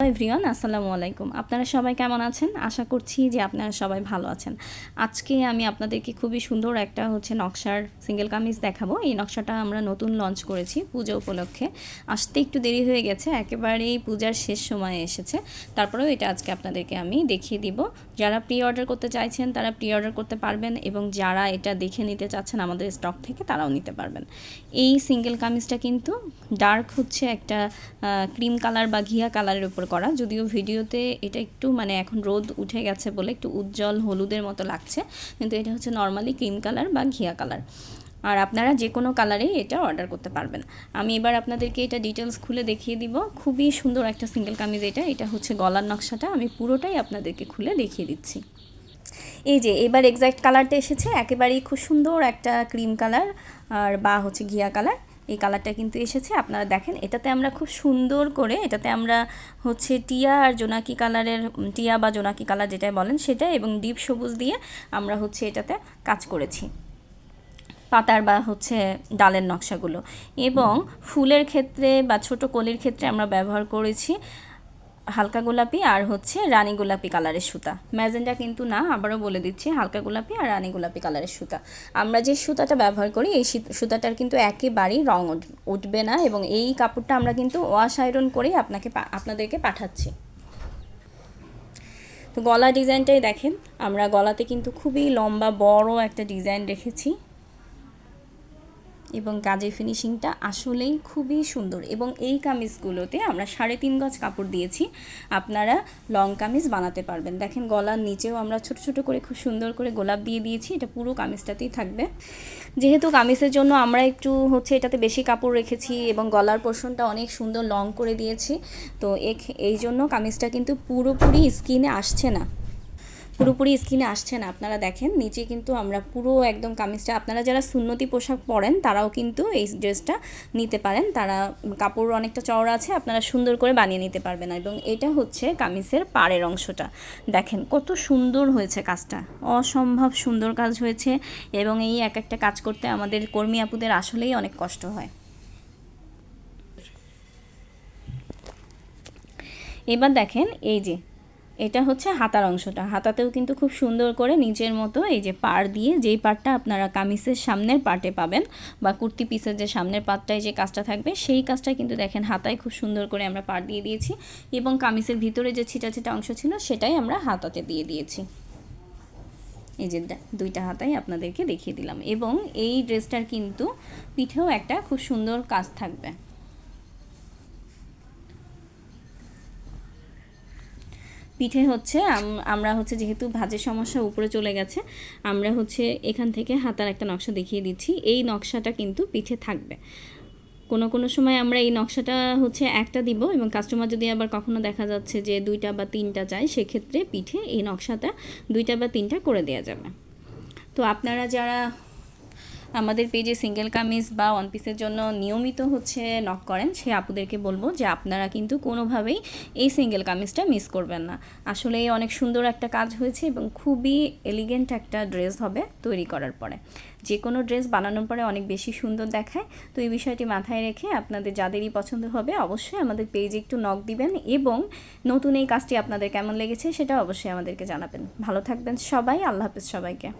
Everyone, আসসালামু আলাইকুম। আপনারা সবাই কেমন আছেন? আশা করছি যে আপনারা সবাই ভালো আছেন। আজকে আমি আপনাদেরকে খুবই সুন্দর একটা হচ্ছে নকশার সিঙ্গেল কামিজ দেখাবো। এই নকশাটা আমরা নতুন লঞ্চ করেছি পুজো উপলক্ষে। আসতে একটু দেরি হয়ে গেছে, একেবারেই পূজার শেষ সময়ে এসেছে। তারপরেও এটা আজকে আপনাদেরকে আমি দেখিয়ে দিব। যারা প্রি অর্ডার করতে চাইছেন, তারা প্রি অর্ডার করতে পারবেন এবং যারা এটা দেখে নিতে চাচ্ছেন আমাদের স্টক থেকে, তারাও নিতে পারবেন। এই সিঙ্গেল কামিজটা কিন্তু ডার্ক হচ্ছে একটা ক্রিম কালার বা ঘিয়া কালারের উপর করা, যদিও ভিডিওতে এটা একটু মানে এখন রোদ উঠে গেছে বলে একটু উজ্জ্বল হলুদের মতো লাগছে, কিন্তু এটা হচ্ছে নর্মালি ক্রিম কালার বা ঘিয়া কালার। আর আপনারা যে কোনো কালারেই এটা অর্ডার করতে পারবেন। আমি এবার আপনাদেরকে এটা ডিটেলস খুলে দেখিয়ে দিব। খুবই সুন্দর একটা সিঙ্গেল কামিজ এটা এটা হচ্ছে গলার নকশাটা। আমি পুরোটাই আপনাদেরকে খুলে দেখিয়ে দিচ্ছি। এই যে, এবার এক্স্যাক্ট কালারটা এসেছে, একেবারেই খুব সুন্দর একটা ক্রিম কালার, আর বা হচ্ছে ঘিয়া কালার। এই কালারটা কিন্তু এসেছে। আপনারা দেখেন, এটাতে আমরা খুব সুন্দর করে, এটাতে আমরা হচ্ছে টিয়া আর জোনাকি কালারের টিয়া বা জোনাকি কালার যেটা বলেন সেটা এবং ডিপ সবুজ দিয়ে আমরা হচ্ছে এটাতে কাজ করেছি। পাতার বা হচ্ছে ডালের নকশাগুলো। এবং ফুলের ক্ষেত্রে বা ছোট কলির ক্ষেত্রে আমরা ব্যবহার করেছি। হালকা গোলাপি আর হচ্ছে রানী গোলাপি কালারের সুতা। ম্যাজেন্ডা কিন্তু না, আবারও বলে দিচ্ছি, হালকা গোলাপি আর রানী গোলাপি কালারের সুতা। আমরা যে সুতাটা ব্যবহার করি, এই সুতাটার কিন্তু একেবারেই রং উঠবে না এবং এই কাপড়টা আমরা কিন্তু ওয়াশ আয়রন করেই আপনাকে আপনাদেরকে পাঠাচ্ছি। তো গলা ডিজাইনটাই দেখেন, আমরা গলাতে কিন্তু খুবই লম্বা, বড় একটা ডিজাইন রেখেছি। এবং কাজের ফিনিশিংটা আসলেই খুবই সুন্দর এবং এই কামিজগুলোতে আমরা সাড়ে তিন গজ কাপড় দিয়েছি। আপনারা লং কামিজ বানাতে পারবেন। দেখেন গলার নিচেও আমরা ছোট ছোট করে খুব সুন্দর করে গোলাপ দিয়ে দিয়েছি। এটা পুরো কামিজটাতেই থাকবে। যেহেতু কামিজের জন্য আমরা একটু হচ্ছে এটাতে বেশি কাপড় রেখেছি এবং গলার পোর্শনটা অনেক সুন্দর লং করে দিয়েছি, তো এই জন্য কামিজটা কিন্তু পুরোপুরি স্কিনে আসছে না। পুরোপুরি স্কিনে আসছে না। আপনারা দেখেন, নিচে কিন্তু আমরা পুরো একদম কামিজটা, আপনারা যারা সুন্নতি পোশাক পরেন, তারাও কিন্তু এই ড্রেসটা নিতে পারেন। তারা কাপড় অনেকটা চওড়া আছে, আপনারা সুন্দর করে বানিয়ে নিতে পারবেন। এবং এটা হচ্ছে কামিজের পাড়ের অংশটা। দেখেন, কত সুন্দর হয়েছে কাজটা। অসম্ভব সুন্দর কাজ হয়েছে এবং এই এক একটা কাজ করতে আমাদের কর্মী আপুদের আসলেই অনেক কষ্ট হয়। এবার দেখেন, এই যে এটা হচ্ছে হাতার অংশটা। হাতাতেও কিন্তু খুব সুন্দর করে নিজের মতো এই যে পার দিয়ে যেই পার্টটা আপনারা কামিজের সামনের পার্টে পাবেন বা কুর্তি পিসের যে সামনের পার্টটায় যে কাজটা থাকবে, সেই কাজটা কিন্তু দেখেন হাতায় খুব সুন্দর করে আমরা পার দিয়ে দিয়েছি এবং কামিজের ভিতরে যে ছিটা ছিটা অংশ ছিল সেটাই আমরা হাতাতে দিয়ে দিয়েছি। এই যে দুইটা হাতাই আপনাদেরকে দেখিয়ে দিলাম এবং এই ড্রেসটার কিন্তু পিঠেও একটা খুব সুন্দর কাজ থাকবে। পিঠে হচ্ছে আমরা হচ্ছে যেহেতু ভাজের সমস্যা উপরে চলে গেছে, আমরা হচ্ছে এখান থেকে হাতার একটা নকশা দেখিয়ে দিচ্ছি। এই নকশাটা কিন্তু পিঠে থাকবে। কোনো কোনো সময় আমরা এই নকশাটা হচ্ছে একটা দিব এবং কাস্টমার যদি আবার কখনো দেখা যাচ্ছে যে দুইটা বা তিনটা চায়, সেক্ষেত্রে পিঠে এই নকশাটা দুইটা বা তিনটা করে দেওয়া যাবে। তো আপনারা যারা আমাদের পেজে সিঙ্গেল কামিজ বা ওয়ান পিসের জন্য নিয়মিত হচ্ছে নক করেন, সে আপুদেরকে বলব যে আপনারা কিন্তু কোনোভাবেই এই সিঙ্গেল কামিজটা মিস করবেন না। আসলে অনেক সুন্দর একটা কাজ হয়েছে এবং খুবই এলিগেন্ট একটা ড্রেস হবে তৈরি করার পরে। যে কোনো ড্রেস বানানোর পরে অনেক বেশি সুন্দর দেখায়, তো এই বিষয়টি মাথায় রেখে আপনাদের যাদেরই পছন্দ হবে অবশ্যই আমাদের পেজে একটু নক দিবেন এবং নতুন এই কাজটি আপনাদের কেমন লেগেছে সেটা অবশ্যই আমাদেরকে জানাবেন। ভালো থাকবেন সবাই, আল্লাহ হাফেজ সবাইকে।